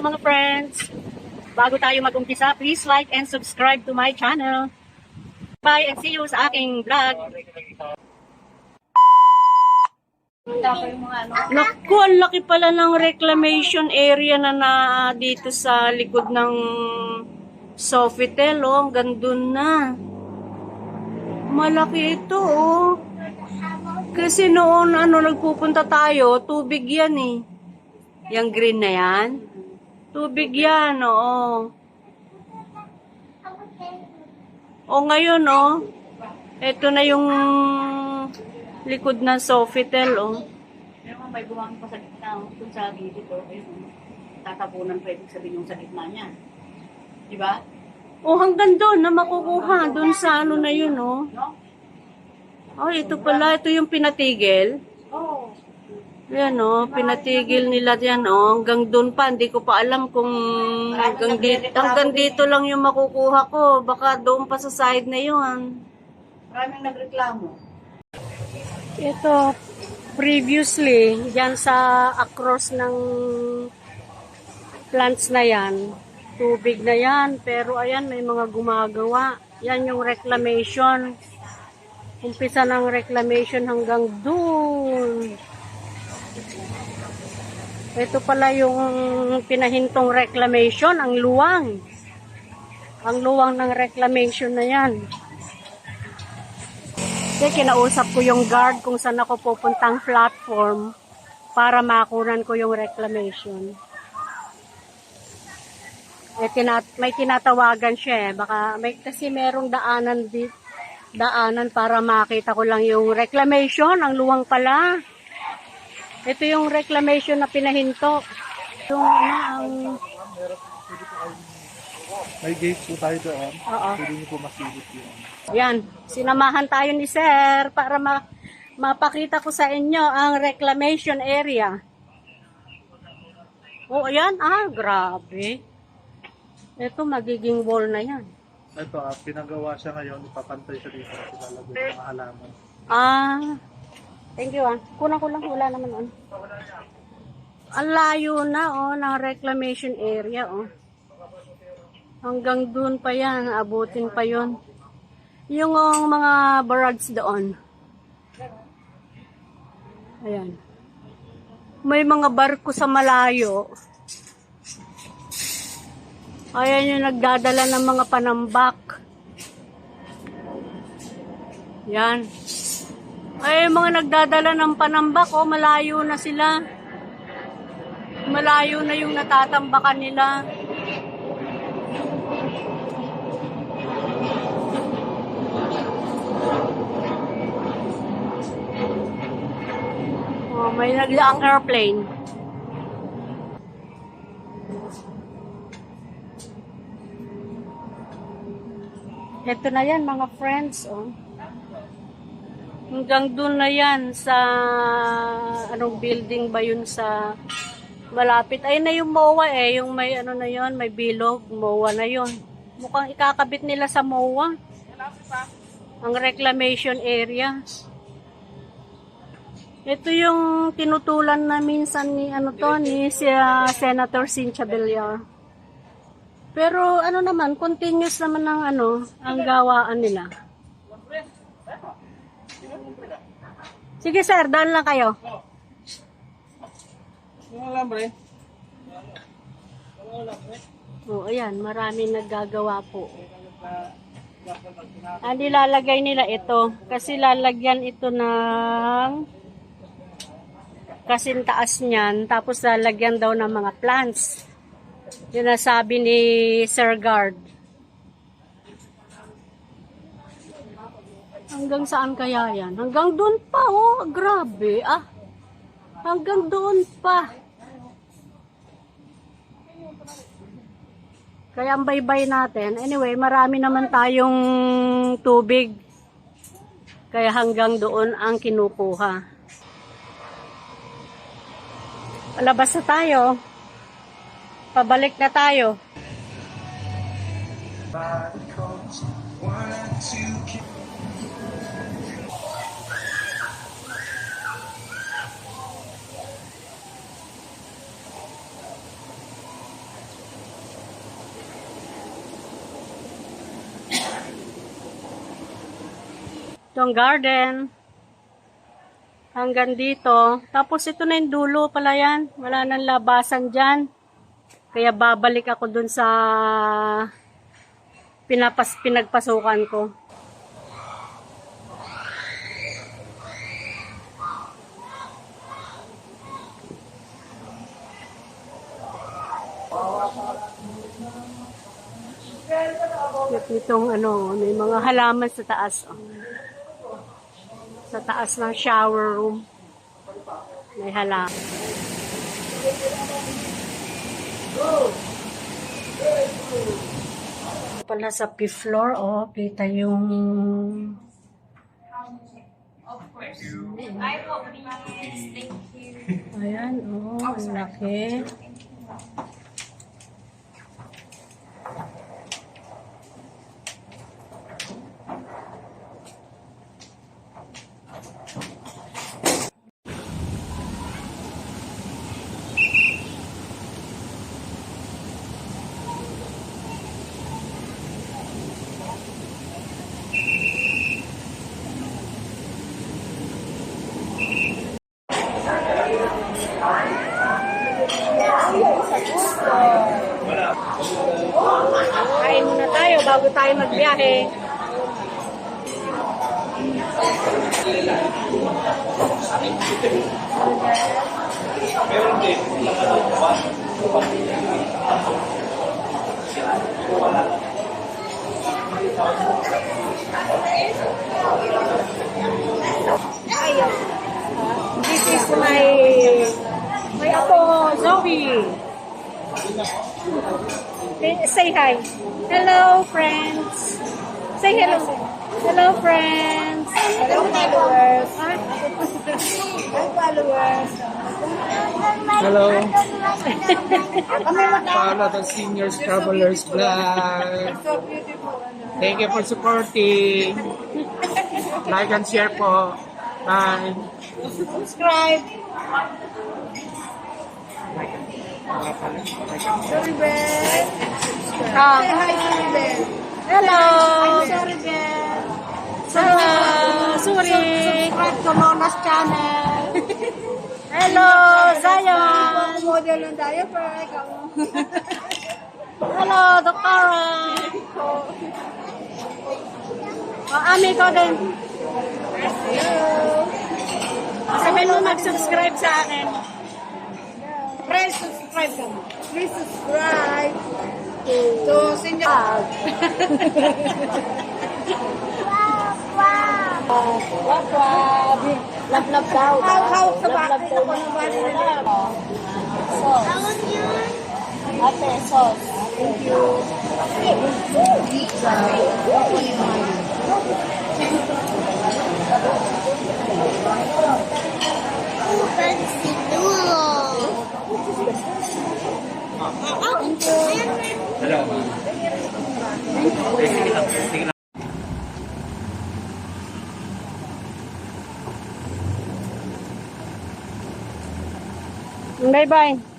mga friends! Bago tayo mag-umpisa, please like and subscribe to my channel. Bye and see you sa aking vlog. Naku, ang laki pala ng reclamation area na na dito sa likod ng Sofitel, oh. Hanggang dun na. Malaki ito, oh. Kasi noon, ano, nagpupunta tayo, tubig yan, eh. Yung green na yan. Tubig yan, oo. O ngayon, oh. Ito na yung likod ng Sofitel, oh. Pero kung may buwang pa sa gitna, oh, kung sa gilid, oh, ayun, tatapunan pwede sabihin yung sa gitna niya. Di ba? Oh, hanggang doon na makukuha. Doon sa ano na yun, oh. No? Oh, ito pala. Ito yung pinatigil. Oo. Yan, oh. Pinatigil nila yan, oh. Hanggang doon pa. Hindi ko pa alam kung hanggang dito, hanggang dito lang yung makukuha ko. Baka doon pa sa side na yun. Maraming nagreklamo. Ito, previously, yan sa across ng plants na yan, tubig na yan, pero ayan, may mga gumagawa. Yan yung reclamation. Umpisa ng reclamation hanggang doon. Ito pala yung pinahintong reclamation, ang luwang. Ang luwang ng reclamation na yan. Kasi kinausap ko yung guard kung saan ako pupuntang platform para makunan ko yung reclamation. Eh, tinat may tinatawagan siya eh. Baka may, kasi merong daanan di, daanan para makita ko lang yung reclamation, ang luwang pala. Ito yung reclamation na pinahinto. Yung ano, ang... May gate po tayo doon. Oo. Pwede niyo po masilip yun. Yan, sinamahan tayo ni Sir para ma mapakita ko sa inyo ang reclamation area. Oh, ayan. Ah, grabe. Ito, magiging wall na yan. Ito, ah, pinagawa siya ngayon. Ipapantay siya dito kasi lalagay ng halaman. Ah, thank you ah. Kunan ko lang, wala naman on. Ang layo na oh, ng reclamation area oh. Hanggang dun pa yan, abutin pa yon. Yung oh, mga barrage doon. Ayan. May mga barko sa malayo. Ayan yung nagdadala ng mga panambak. Yan. Ay, yung mga nagdadala ng panambak, oh, malayo na sila. Malayo na yung natatambakan nila. Oh, may naglaang airplane. Ito na yan, mga friends, oh. Hanggang doon na yan sa anong building ba yun sa malapit. Ayun na yung MOA eh, yung may ano na yon, may bilog, MOA na yon. Mukhang ikakabit nila sa MOA. Ang reclamation area. Ito yung tinutulan na minsan ni ano to ni si ah, Senator Cynthia Villar. Pero ano naman, continuous naman ng ano, ang gawaan nila. Sige sir, daan lang kayo. Yung alambre. O, ayan, marami naggagawa po. Ang nilalagay nila ito, kasi lalagyan ito ng kasintaas niyan, tapos lalagyan daw ng mga plants. Yun ang sabi ni Sir Guard. Hanggang saan kaya yan? Hanggang doon pa, oh. Grabe, ah. Hanggang doon pa. Kaya ang baybay natin. Anyway, marami naman tayong tubig. Kaya hanggang doon ang kinukuha. Palabas na tayo. Pabalik na tayo. Itong garden. Hanggang dito. Tapos ito na yung dulo pala yan. Wala nang labasan dyan. Kaya babalik ako dun sa pinapas pinagpasukan ko. Itong ano, may mga halaman sa taas. Oh. Sa taas ng shower room. May halaman. Pala sa fifth floor, oh, kita yung Ayan, oh, ang laki. Bago tayo magbiyahe. This is my my apo, Zoe. Eh, Say hi. Hello, friends. Say hello. Hello, friends. Hello, followers. Hi, followers. Hello. Follow the Seniors Travelers Vlog. Thank you for supporting. Like and share po. Bye. Subscribe. Sorry, Ben. Ah. Hello. sorry, Ben. Hello. Sorry. Subscribe to Mona's channel. Hello, Zion. Model ng diaper. Hello, Doktora. Oh, Ami ko din. Sabi mo mag-subscribe sa akin. Please subscribe ka mo. Please subscribe to, to Senior. Wow, wow. Wow, wow. Lap-lap daw. Hawak sa bakit ako ng bakit. Sauce. Ate, sauce. Thank you. Bye-bye.